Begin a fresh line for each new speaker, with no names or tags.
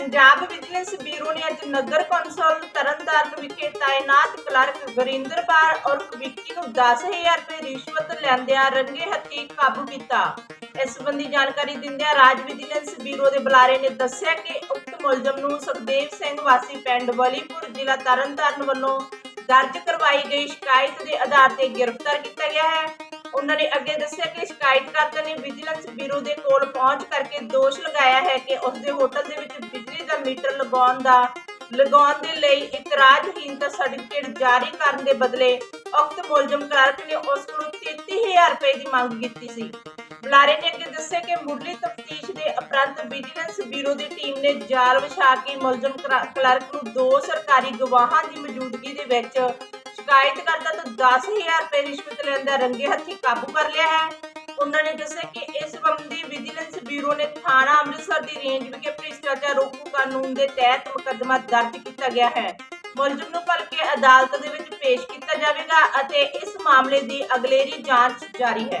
Punjab vigilance bureau ਨੇ ਅੱਜ ਨਗਰ council Tarn Taran ਵਿਖੇ ਤਾਇਨਾਤ ਕਲਰਕ ਗੁਰਿੰਦਰਪਾਲ ਔਰ ਵਿੱਕੀ ਨੂੰ 10000 ਰੁਪਏ ਰਿਸ਼ਵਤ ਲੈਂਦਿਆਂ ਰੰਗੇ ਹੱਥੀਂ ਕਾਬੂ ਕੀਤਾ। ਇਸ ਸੰਬੰਧੀ ਜਾਣਕਾਰੀ ਦਿੰਦਿਆਂ ਰਾਜ ਵਿਜੀਲੈਂਸ ਬਿਊਰੋ ਦੇ ਬੁਲਾਰੇ ਨੇ ਦੱਸਿਆ ਕਿ ਉਕਤ ਮੁਲਜ਼ਮ ਨੂੰ ਸੁਖਦੇਵ ਸਿੰਘ ਵਾਸੀ ਪਿੰਡ ਵਲੀਪੁਰ ਜ਼ਿਲ੍ਹਾ ਤਰਨਤਾਰਨ ਵੱਲੋਂ ਦਰਜ ਕਰਵਾਈ ਗਈ ਸ਼ਿਕਾਇਤ ਦੇ ਆਧਾਰ ਤੇ ਗ੍ਰਿਫਤਾਰ ਕੀਤਾ ਗਿਆ ਹੈ। ਉਹਨਾਂ ਨੇ ਅੱਗੇ ਦੱਸਿਆ ਕਿ ਸ਼ਿਕਾਇਤਕਰਤਾ ਨੇ ਵਿਜੀਲੈਂਸ ਬਿਊਰੋ ਦੇ ਕੋਲ ਪਹੁੰਚ ਕਰਕੇ ਦੋਸ਼ ਲਗਾਇਆ ਹੈ ਕਿ ਉਸ ਦੇ ਹੋਟਲ ਦੇ ਵਿੱਚ ਦਾ ਮੀਟਰ ਲਗਾਉਣ ਦਾ, ਲਗਾਉਣ ਦੇ ਲਈ ਇੱਕ ਸਰਟੀਫਿਕੇਟ ਜਾਰੀ ਕਰਨ ਦੇ ਬਦਲੇ ਉਕਤ ਮੁਲਜ਼ਮ ਕਲਰਕ ਨੇ ਉਸ ਕੋਲੋਂ 33000 ਰੁਪਏ ਦੀ ਮੰਗ ਕੀਤੀ ਸੀ। ਬੁਲਾਰੇ ਨੇ ਅੱਗੇ ਦੱਸਿਆ ਕਿ ਮੁੱਢਲੀ ਤਫਤੀਸ਼ ਦੇ ਉਪਰੰਤ ਵਿਜੀਲੈਂਸ ਬਿਊਰੋ ਦੀ ਟੀਮ ਨੇ ਜਾਲ ਵਿਛਾ ਕੇ ਮੁਲਜ਼ਮ ਕਲਰਕ ਨੂੰ ਦੋ ਸਰਕਾਰੀ ਗਵਾਹਾਂ ਦੀ ਮੌਜੂਦਗੀ ਦੇ ਵਿੱਚ ਸ਼ਿਕਾਇਤਕਰਤਾ ਤੋਂ 10000 ਰੁਪਏ ਰਿਸ਼ਵਤ ਲੈਣ ਦਾ ਰੰਗੇ ਹੱਥੀਂ ਕਾਬੂ ਕਰ ਲਿਆ ਹੈ। ਉਹਨਾਂ ਨੇ ਦੱਸਿਆ ਕਿ ਇਸ ਸੰਬੰਧੀ ਵਿਜੀਲੈਂਸ ਬਿਊਰੋ ਨੇ ਥਾਣਾ ਅੰਮ੍ਰਿਤਸਰ ਦੀ ਰੇਂਜ ਵਿਖੇ ਭ੍ਰਿਸ਼ਟਾਚਾਰ ਰੋਕੂ ਕਾਨੂੰਨ ਦੇ ਤਹਿਤ ਮੁਕੱਦਮਾ ਦਰਜ ਕੀਤਾ ਗਿਆ ਹੈ। ਮੁਲਜ਼ਮ ਨੂੰ ਭਲਕੇ ਅਦਾਲਤ ਦੇ ਵਿੱਚ ਪੇਸ਼ ਕੀਤਾ ਜਾਵੇਗਾ ਅਤੇ ਇਸ ਮਾਮਲੇ ਦੀ ਅਗਲੇਰੀ ਜਾਂਚ ਜਾਰੀ ਹੈ।